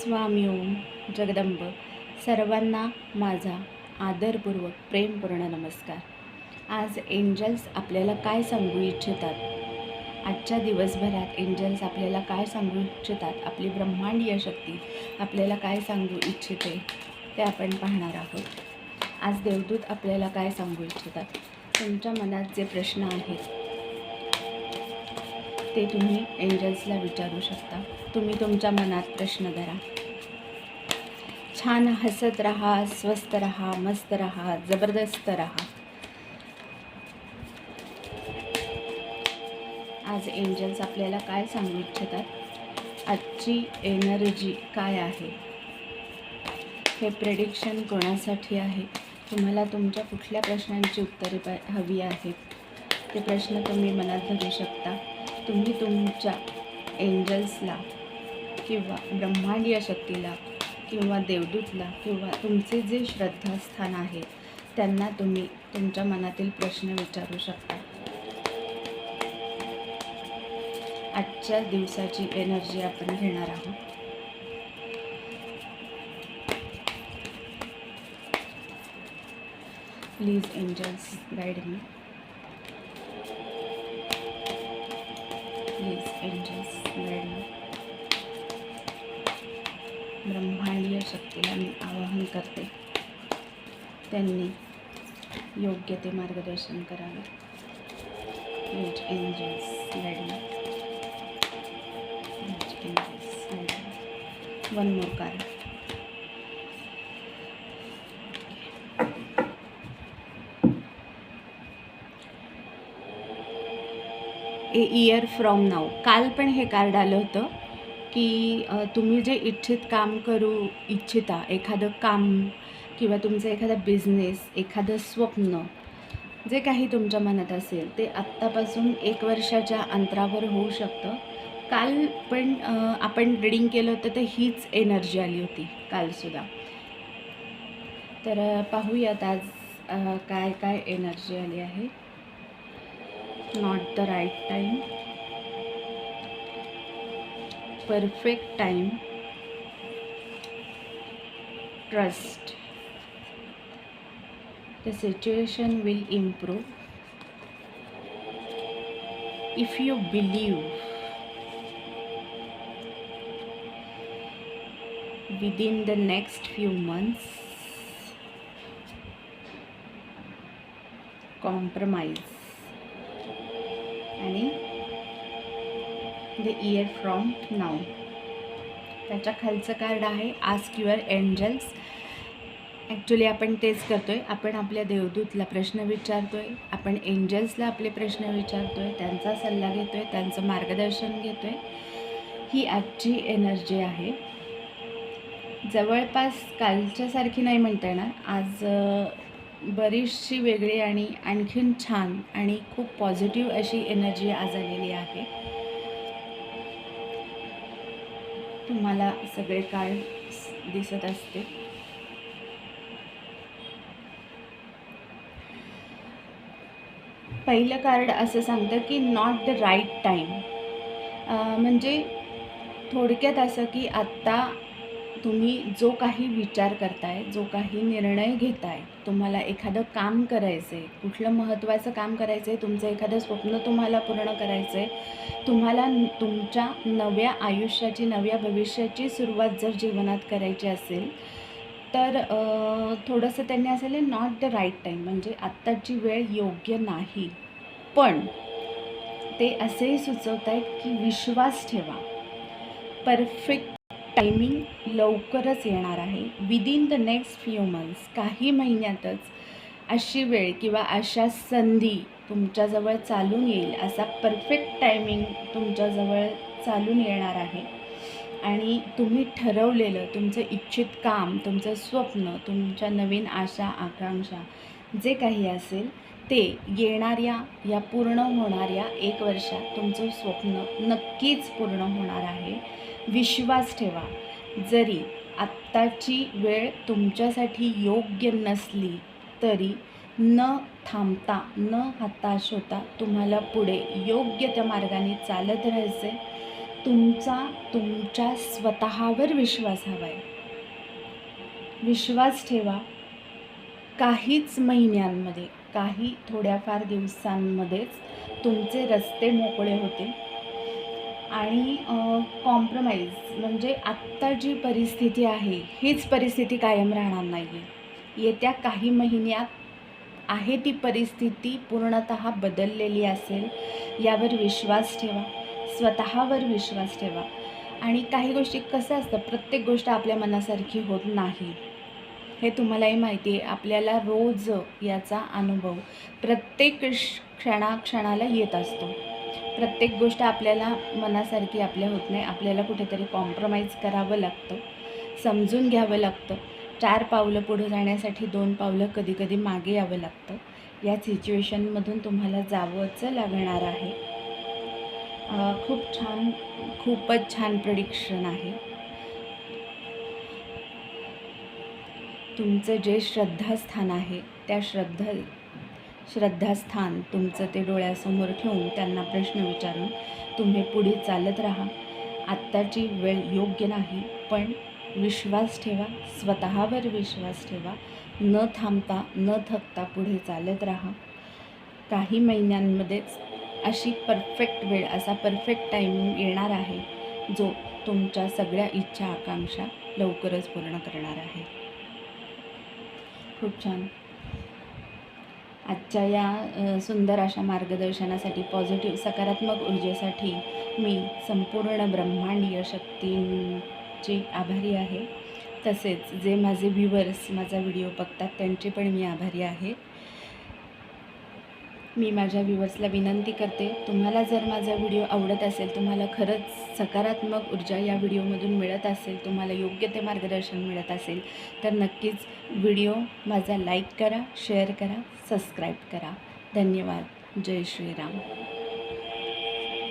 स्वामी ओम जगदंब. सर्वांना माझा आदरपूर्वक प्रेमपूर्ण नमस्कार. आज एंजल्स आपल्याला काय सांगू इच्छितात? आजच्या दिवसभरात एंजल्स आपल्याला काय सांगू इच्छितात? आपली ब्रह्मांडीय शक्ती आपल्याला काय सांगू इच्छिते? ते आपण पाहणार आहोत. आज देवदूत आपल्याला काय सांगू इच्छितात? तुमच्या मनात जे प्रश्न आहेत ते तुम्ही एंजल्सला विचारू शकता. तुम्ही तुमच्या मनात प्रश्न धरा. छान हसत राहा स्वस्त राहा मस्त राहा जबरदस्त राहा. आज एंजल्स आपल्याला काय सांगू इच्छितात? आजची एनर्जी काय आहे? हे प्रेडिक्शन कोणासाठी आहे? तुम्हाला तुमच्या कुठल्या प्रश्नांची उत्तरे हवी आहेत? ते प्रश्न तुम्ही मनात धरू शकता. तुम्ही तुमच्या एंजल्सला किंवा ब्रह्मांडीय शक्तीला किंवा देवदूतला किंवा तुमचे जे श्रद्धास्थान आहे त्यांना तुम्ही तुमच्या मनातील प्रश्न विचारू शकता. आजच्या दिवसाची एनर्जी आपण घेणार आहोत. Please angels guide me please angels guide ब्रह्मांडीय शक्तीला मी आवाहन करते. त्यांनी योग्य ते मार्गदर्शन करावे. Please angels guide please angels one more card a year from नाव काल पण हे कार्ड आलं होतं की तुम्ही जे इच्छित काम करू इच्छिता एखादं काम किंवा तुमचं एखादा बिझनेस एखादं स्वप्न जे काही तुमच्या मनात असेल ते आत्तापासून एक वर्षाच्या अंतरावर होऊ शकतं. काल पण आपण रिडिंग केलं होतं तर हीच एनर्जी आली होती कालसुद्धा तर पाहूयात आज काय काय एनर्जी आली आहे. Not the right time. Perfect time. Trust. The situation will improve. If you believe within the next few months compromise आणि द इयर फ्रॉम नाऊ त्याच्या खालचं कार्ड आहे आस्क युअर एंजल्स ॲक्च्युली आपण तेच करतो आहे आपण आपल्या देवदूतला प्रश्न विचारतो आहे आपण एंजल्सला आपले प्रश्न विचारतो आहे त्यांचा सल्ला घेतो आहे त्यांचं मार्गदर्शन घेतो आहे ही आजची एनर्जी आहे. जवळपास कालच्यासारखी नाही म्हणता येणार. आज बरीचशी वेगळी आणि आणखीन छान आणि खूप पॉझिटिव्ह अशी एनर्जी आज आलेली आहे. तुम्हाला सगळे कार्ड दिसत असते पहिलं कार्ड असं सांगतं की नॉट द राईट टाईम म्हणजे थोडक्यात असं की आत्ता तुम्ही जो काही विचार करताय जो काही निर्णय घेताय तुम्हाला एखादं काम करायचं आहे कुठलं महत्त्वाचं काम करायचं आहे तुमचं एखादं स्वप्न तुम्हाला पूर्ण करायचं आहे तुम्हाला तुमच्या नव्या आयुष्याची नव्या भविष्याची सुरुवात जर जीवनात करायची असेल तर थोडंसं त्यांनी असेल नॉट द राईट टाईम म्हणजे आत्ताची वेळ योग्य नाही. पण ते असेही सुचवत आहेत की विश्वास ठेवा. परफेक्ट टायमिंग लवकरच येणार आहे. Within the next few months काही महिन्यातच अशी वेळ किंवा अशा संधी तुमच्याजवळ चालून येईल असा परफेक्ट टायमिंग तुमच्याजवळ चालून येणार आहे. आणि तुम्ही ठरवलेलं तुमचं इच्छित काम तुमचं स्वप्न तुमच्या नवीन आशा आकांक्षा जे काही असेल ते येणाऱ्या या पूर्ण होणाऱ्या एक वर्षात तुमचं स्वप्न नक्कीच पूर्ण होणार आहे. विश्वास ठेवा. जरी आत्ताची वेळ तुमच्यासाठी योग्य नसली तरी न थांबता न हताश होता तुम्हाला पुढे योग्य त्या मार्गाने चालत राहायचे तुमचा तुमच्या स्वतःवर विश्वास हवा आहे विश्वास ठेवा. काहीच महिन्यांमध्ये काही थोड्याफार दिवसांमध्येच तुमचे रस्ते मोकळे होते आणि कॉम्प्रमाइज म्हणजे आत्ता जी परिस्थिती आहे हीच परिस्थिती कायम राहणार नाही आहे येत्या काही महिन्यात आहे ती परिस्थिती पूर्णत बदललेली असेल यावर विश्वास ठेवा. स्वतःवर विश्वास ठेवा. आणि काही गोष्टी कसं असतं प्रत्येक गोष्ट आपल्या मनासारखी होत नाही. हे तुम्हालाही माहिती आहे आपल्याला रोज याचा अनुभव प्रत्येक क्षणाक्षणाला येत असतो. प्रत्येक गोष्ट आपल्याला मनासारखी आपल्या होत नाही आपल्याला कुठेतरी कॉम्प्रमाइज करावं लागतं समजून घ्यावं लागतं. चार पावलं पुढे जाण्यासाठी दोन पावलं कधीकधी मागे यावं लागतं. या सिच्युएशनमधून तुम्हाला जावंच लागणार आहे. खूप छान खूपच छान प्रडिक्शन आहे. तुमचं जे श्रद्धास्थान आहे त्या श्रद्धा श्रद्धास्थान तुमचं ते डोळ्यासमोर ठेवून त्यांना प्रश्न विचारून तुम्ही पुढे चालत राहा. आत्ताची वेळ योग्य नाही पण विश्वास ठेवा स्वतःवर विश्वास ठेवा. न थांबता न थकता पुढे चालत राहा. काही महिन्यांमध्येच अशी परफेक्ट वेळ असा परफेक्ट टायमिंग येणार आहे जो तुमच्या सगळ्या इच्छा आकांक्षा लवकरच पूर्ण करणार आहे. खूप छान. आजच्या या सुंदर अशा मार्गदर्शनासाठी पॉझिटिव्ह सकारात्मक ऊर्जेसाठी मी संपूर्ण ब्रह्मांडीय शक्तींची आभारी आहे. तसेच जे माझे व्ह्युअर्स माझा व्हिडिओ बघतात त्यांचे पण मी आभारी आहे. मी माझ्या व्ह्युअर्सला विनंती करते तुम्हाला जर माझा व्हिडिओ आवडत असेल तुम्हाला खरंच सकारात्मक ऊर्जा या व्हिडिओमधून मिळत असेल तुम्हाला योग्य ते मार्गदर्शन मिळत असेल तर नक्कीच व्हिडिओ माझा लाईक करा शेअर करा सबस्क्राईब करा. धन्यवाद. जय श्रीराम.